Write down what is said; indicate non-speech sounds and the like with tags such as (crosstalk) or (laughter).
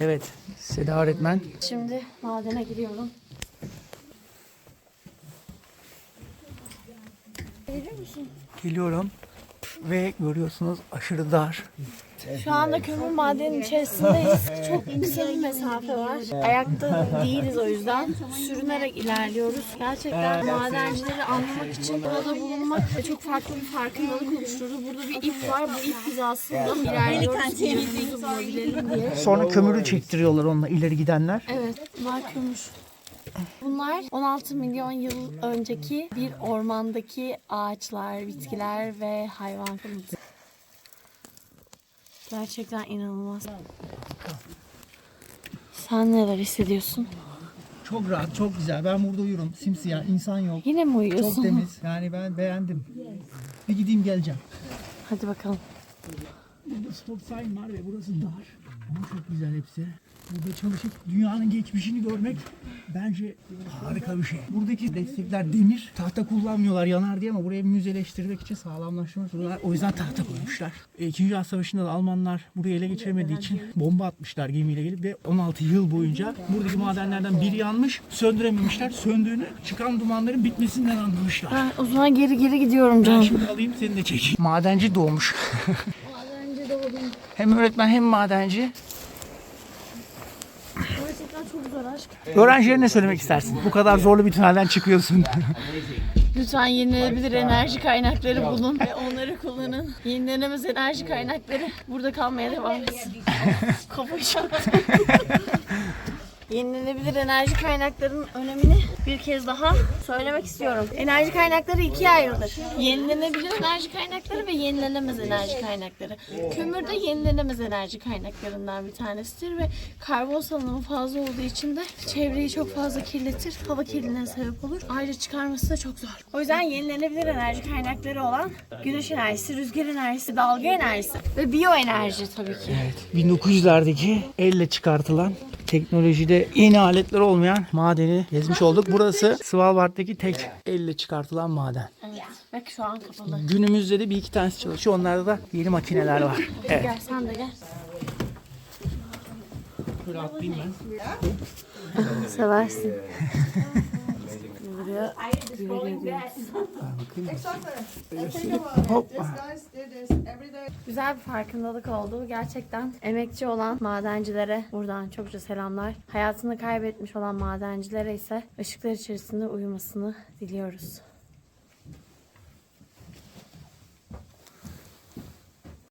Evet, Seda öğretmen. Şimdi madene giriyorum. Gelir misin? Geliyorum ve görüyorsunuz aşırı dar. Şu anda kömür madenin içerisindeyiz. Çok kısa bir mesafe var. Ayakta değiliz o yüzden. Sürünerek ilerliyoruz. Gerçekten madencileri anlamak için burada bulunmak çok farklı bir farkındalık oluşturdu. Burada bir ip var. Bu ip bizi aslında ilerliyoruz. Yolumuzu bulabilelim diye. Sonra kömürü çektiriyorlar onunla ileri gidenler. Evet, bunlar kömür. Bunlar 16 milyon yıl önceki bir ormandaki ağaçlar, bitkiler ve hayvan kalıntısı. Gerçekten inanılmaz. Sen neler hissediyorsun? Çok rahat, çok güzel. Ben burada uyurum. Simsiyah, insan yok. Yine mi uyuyorsun? Çok temiz. Yani ben beğendim. Bir gideyim geleceğim. Hadi bakalım. Burada stop sign var ve burası dar. Ama çok güzel hepsi. Burada çalışıp dünyanın geçmişini görmek bence harika bir şey. Buradaki destekler demir. Tahta kullanmıyorlar yanar diye ama buraya müzeleştirmek için sağlamlaştırmak zorundalar. O yüzden tahta koymuşlar. E, İkinci Dünya Savaşı'nda da Almanlar burayı ele geçiremediği için bomba atmışlar gemiyle gelip ve 16 yıl boyunca buradaki madenlerden biri yanmış. Söndürememişler. Söndüğünü çıkan dumanların bitmesinden anlamışlar. Ben o zaman geri geri gidiyorum Ben canım. şimdi alayım seni de çekeyim. Madenci doğmuş. Madenci doğdum. hem öğretmen hem madenci. Çok zor aşk. Öğrencilere ne söylemek istersin? Bu kadar zorlu bir tünelden çıkıyorsun. Lütfen yenilenebilir enerji kaynakları bulun ve onları kullanın. Yenilenemez enerji kaynakları burada kalmaya devam etsin. (laughs) Kafayı çaktım. Yenilenebilir enerji kaynaklarının önemini bir kez daha söylemek istiyorum. Enerji kaynakları ikiye ayrılır. Yenilenebilir enerji kaynakları ve yenilenemez enerji kaynakları. Kömür de yenilenemez enerji kaynaklarından bir tanesidir ve karbon salınımı fazla olduğu için de çevreyi çok fazla kirletir. Hava kirliliğine sebep olur. Ayrıca çıkarması da çok zor. O yüzden yenilenebilir enerji kaynakları olan güneş enerjisi, rüzgar enerjisi, dalga enerjisi ve biyoenerji tabii ki. 1900'lerdeki elle çıkartılan teknolojide yeni aletler olmayan madeni gezmiş olduk. Burası Svalbard'daki tek elle çıkartılan maden. Evet. Bak şu an kapalı. Günümüzde de bir iki tanesi çalışıyor. Onlarda da yeni makineler var. (laughs) Evet. Gel sen de gel. Şöyle atlayayım ben. Seversin. (laughs) Buraya Hop. Güzel bir farkındalık oldu. Gerçekten emekçi olan madencilere buradan çokça selamlar. Hayatını kaybetmiş olan madencilere ise ışıklar içerisinde uyumasını diliyoruz.